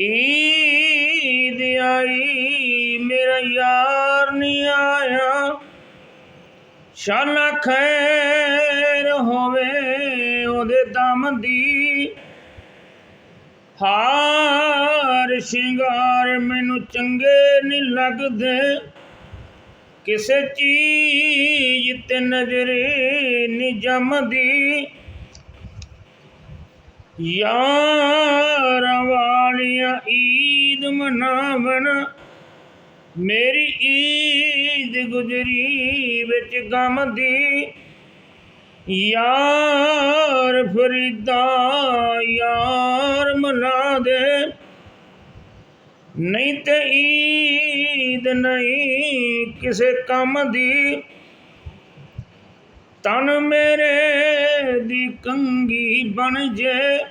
ਈਦ ਆਈ, ਮੇਰਾ ਯਾਰ ਨਹੀਂ ਆਇਆ। ਸ਼ਾਲਾ ਖੈਰ ਹੋਵੇ ਉਹਦੇ ਦਮ ਦੀ। ਹਾਰ ਸ਼ਿੰਗਾਰ ਮੈਨੂੰ ਚੰਗੇ ਨਹੀਂ ਲੱਗਦੇ। ਕਿਸੇ ਚੀਜ਼ ਤੇ ਨਜ਼ਰ ਨਹੀਂ ਜਮਦੀ। ਯਾਰ ਵਾਲੀਆਂ ਈਦ ਮਨਾਵਣ, ਮੇਰੀ ਈਦ ਗੁਜਰੀ ਵਿੱਚ ਗਮ ਦੀ। ਯਾਰ ਫਰੀਦਾ ਯਾਰ ਮਨਾ ਦੇ, ਨਹੀਂ ਤੇ ਈਦ ਨਹੀਂ ਕਿਸੇ ਕੰਮ ਦੀ। ਤਨ ਮੇਰੇ ਦੀ ਕੰਗੀ ਬਣ ਜੇ।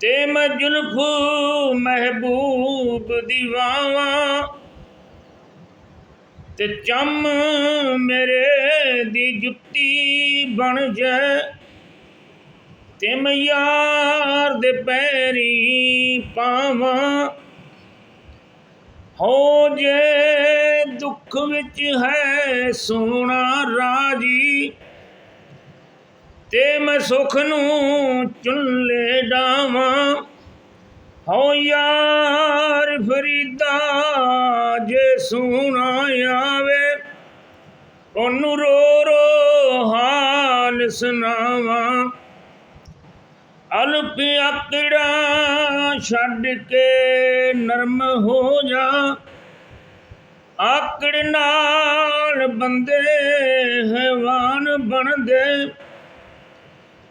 ਤੇ ਮੈਂ ਜੁਲਫੂ ਮਹਿਬੂਬ ਦੀਵਾਵਾ ਤੇ ਚੰਮ ਮੇਰੇ ਦੀ ਜੁੱਤੀ ਬਣ ਜੇ। ਤੇ ਮੈਂ ਯਾਰ ਦੇ ਪੈਰੀ ਪਾਵਾਂ। ਹੋ ਜੇ ਦੁੱਖ ਵਿੱਚ ਹੈ ਸੋਨਾ ਰਾਜੀ। ਤੇ ਮੈਂ ਸੁਖ ਨੂੰ ਚੁੱਲੇ ਡਾਵਾਂ ਹੋ ਯਾਰ ਫਰੀਦਾ ਜੇ ਸੋਣਾ ਆਵੇ, ਉਹਨੂੰ ਰੋ ਰੋ ਹਾਲ ਸੁਣਾਵਾਂ। ਅਲਪ ਆਕੜਾ ਛੱਡ ਕੇ ਨਰਮ ਹੋ ਜਾ। ਆਕੜ ਨਾਲ ਬੰਦੇ ਹੈਵਾਨ ਬਣਦੇ।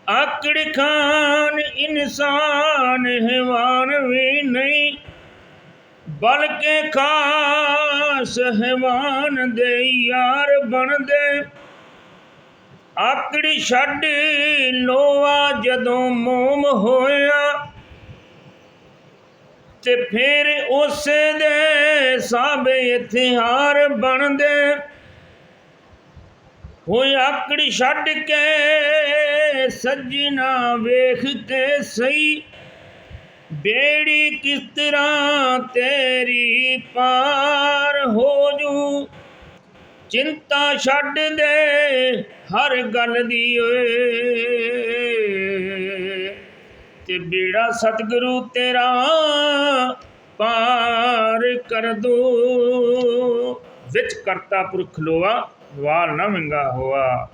ਆਕੜ ਖਾਨ ਇਨਸਾਨ ਹੈਵਾਨ ਵੀ ਨਹੀਂ, ਬਲਕਿ ਖਾਸ ਹੈਵਾਨ ਦੇ ਯਾਰ ਬਣਦੇ। ਆਕੜੀ ਛੱਡ ਲੋਆ ਜਦੋਂ ਮੋਮ ਹੋਇਆ, ਤੇ ਫਿਰ ਉਸੇ ਦੇ ਸਾਬੇ ਇਤਿਹਾਰ ਬਣਦੇ। ਹੋਏ ਆਕੜੀ ਛੱਡ ਕੇ ਸੱਜਣਾ ਵੇਖ ਕੇ ਸਹੀ। ਬੇੜੀ ਕਿਸ ਤਰ੍ਹਾਂ ਤੇਰੀ ਪਾਰ ਹੋ ਜੂ? ਚਿੰਤਾ ਛੱਡ ਦੇ ਹਰ ਗੱਲ ਦੀ ਓਏ। ਤੇ ਬੇੜਾ ਸਤਿਗੁਰੂ ਤੇਰਾ ਪਾਰ ਕਰ ਦੋ। ਵਿੱਚ ਕਰਤਾ ਪੁਰਖ ਲੋਆ ਵਾਲ ਨਾ ਮੰਗਾ ਹੋਆ।